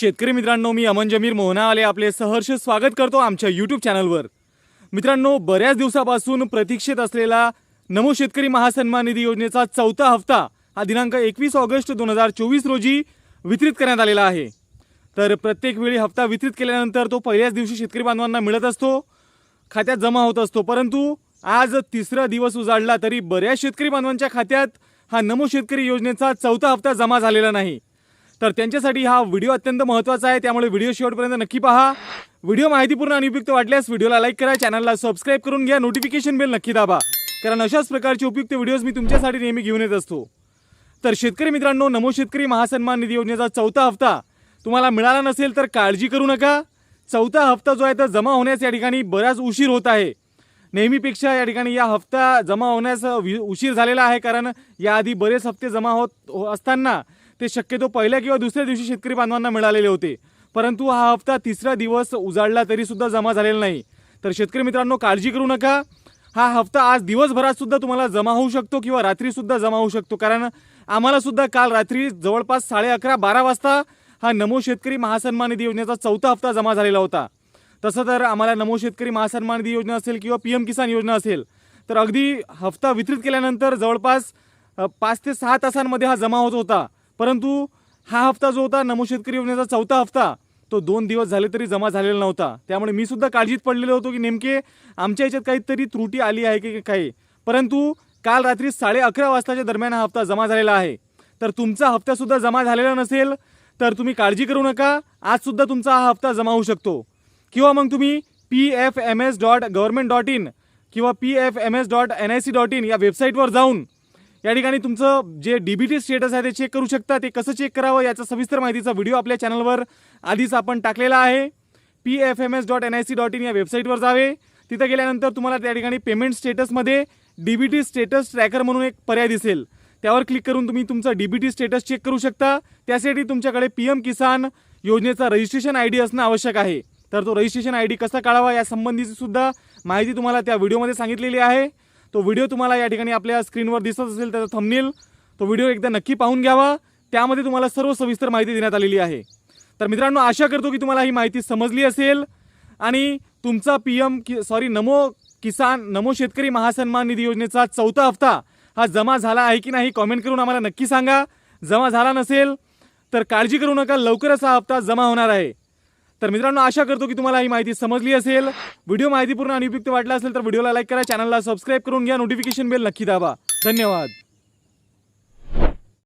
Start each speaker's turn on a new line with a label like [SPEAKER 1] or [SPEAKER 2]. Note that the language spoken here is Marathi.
[SPEAKER 1] शेतकरी मित्रांनो मी अमन जमीर मोहनावाले आपले सहर्ष स्वागत करतो आमच्या यूट्यूब चॅनलवर मित्रांनो बऱ्याच दिवसापासून प्रतीक्षेत असलेला नमो शेतकरी महासन्मान निधी योजनेचा चौथा हप्ता हा दिनांक एकवीस ऑगस्ट दोन हजार चोवीस रोजी वितरित करण्यात आलेला आहे. तर प्रत्येक वेळी हप्ता वितरित केल्यानंतर तो पहिल्याच दिवशी शेतकरी बांधवांना मिळत असतो खात्यात जमा होत असतो. परंतु आज तिसरा दिवस उजाडला तरी बऱ्याच शेतकरी बांधवांच्या खात्यात हा नमो शेतकरी योजनेचा चौथा हप्ता जमा झालेला नाही. तर त्यांच्यासाठी हा व्हिडिओ अत्यंत महत्त्वाचा आहे. त्यामुळे व्हिडिओ शेवटपर्यंत नक्की पहा. व्हिडिओ माहितीपूर्ण आणि उपयुक्त वाटल्यास व्हिडिओला लाईक करा चॅनलला सबस्क्राईब करून घ्या नोटिफिकेशन बेल नक्की दाबा. कारण अशाच प्रकारचे उपयुक्त व्हिडिओज मी तुमच्यासाठी नेहमी घेऊन येत असतो. तर शेतकरी मित्रांनो नमो शेतकरी महासन्मान निधी योजनेचा चौथा हप्ता. तुम्हाला मिळाला नसेल तर काळजी करू नका. चौथा हप्ता जो आहे तो जमा होण्यास या ठिकाणी बराच उशीर होत आहे. नेहमीपेक्षा या ठिकाणी या हप्ता जमा होण्यास वि- उशीर झालेला आहे. कारण याआधी बरेच हप्ते जमा होत हो- असताना ते शक्यतो पहिल्या किंवा दुसऱ्या दिवशी शेतकरी बांधवांना मिळालेले होते. परंतु हा हप्ता तिसरा दिवस उजाडला तरी सुद्धा जमा झालेला नाही. तर शेतकरी मित्रांनो काळजी करू नका. हा हप्ता आज दिवसभरात सुद्धा तुम्हाला जमा होऊ शकतो किंवा रात्री सुद्धा जमा होऊ शकतो. कारण आम्हाला सुद्धा काल रात्री जवळपास साडे अकरा बारा वाजता हा नमो शेतकरी महासन्मान निधी योजनेचा चौथा हप्ता जमा झालेला होता. तसं तर आम्हाला नमो शेतकरी महासन्मान निधी योजना असेल किंवा पी एम किसान योजना असेल तर अगदी हप्ता वितरित केल्यानंतर जवळपास पाच ते सहा तासांमध्ये हा जमा होत होता. परंतु हा हप्ता जो होता नमो शेतकरी योजनेचा चौथा हप्ता तो दोन दिवस झाले तरी जमा झालेला नव्हता. त्यामुळे मी सुद्धा काळजीत पडलेलो होतो की नेमके आमच्या याच्यात काहीतरी त्रुटी आली आहे की काही. परंतु काल रात्री साडे अकरा वाजताच्या दरम्यान हा हप्ता जमा झालेला आहे. तर तुमचा हप्तासुद्धा जमा झालेला नसेल तर तुम्ही काळजी करू नका. आजसुद्धा तुमचा हा हप्ता जमा होऊ शकतो. किंवा मग तुम्ही P F M S dot government dot in किंवा P F M S dot N I C dot in या वेबसाईटवर जाऊन या ठिकाणी तुमचं जे डी बी टी स्टेटस आहे ते चेक करू शकता. ते कसं चेक करावं याचा सविस्तर माहितीचा व्हिडिओ आपल्या चॅनलवर आधीच आपण टाकलेला आहे. P F M S dot N I C dot in या वेबसाईटवर जावे. तिथं गेल्यानंतर तुम्हाला त्या ठिकाणी payment स्टेटसमध्ये D B T status tracker म्हणून एक पर्याय दिसेल. त्यावर क्लिक करून तुम्ही तुमचं D B T status check करू शकता. त्यासाठी तुमच्याकडे पी एम किसान योजनेचा रजिस्ट्रेशन आय डी असणं आवश्यक आहे. तर तो रजिस्ट्रेशन आय डी कसा काढावा या संबंधीची सुद्धा माहिती तुम्हाला त्या व्हिडिओमध्ये सांगितलेली आहे. तो व्हिडिओ तुम्हाला या ठिकाणी आपल्या स्क्रीनवर दिसत असेल त्याचा थंबनेल तो व्हिडिओ एकदा नक्की पाहून घ्यावा. त्यामध्ये तुम्हाला सर्व सविस्तर माहिती देण्यात आलेली आहे. तर मित्रांनो आशा करतो की तुम्हाला ही माहिती समजली असेल. आणि तुमचा पी एम कि सॉरी नमो किसान नमो शेतकरी महासन्मान निधी योजनेचा चौथा हप्ता हा जमा झाला आहे की नाही कॉमेंट करून आम्हाला नक्की सांगा. जमा झाला नसेल तर काळजी करू नका. लवकरच हा हप्ता जमा होणार आहे. तर मित्रांनो आशा करतो की तुम्हाला ही माहिती समजली असेल. व्हिडिओ माहितीपूर्ण आणि उपयुक्त वाटला असेल तर व्हिडिओला लाईक करा चॅनलला सबस्क्राईब करून घ्या नोटिफिकेशन बेल नक्की दाबा. धन्यवाद.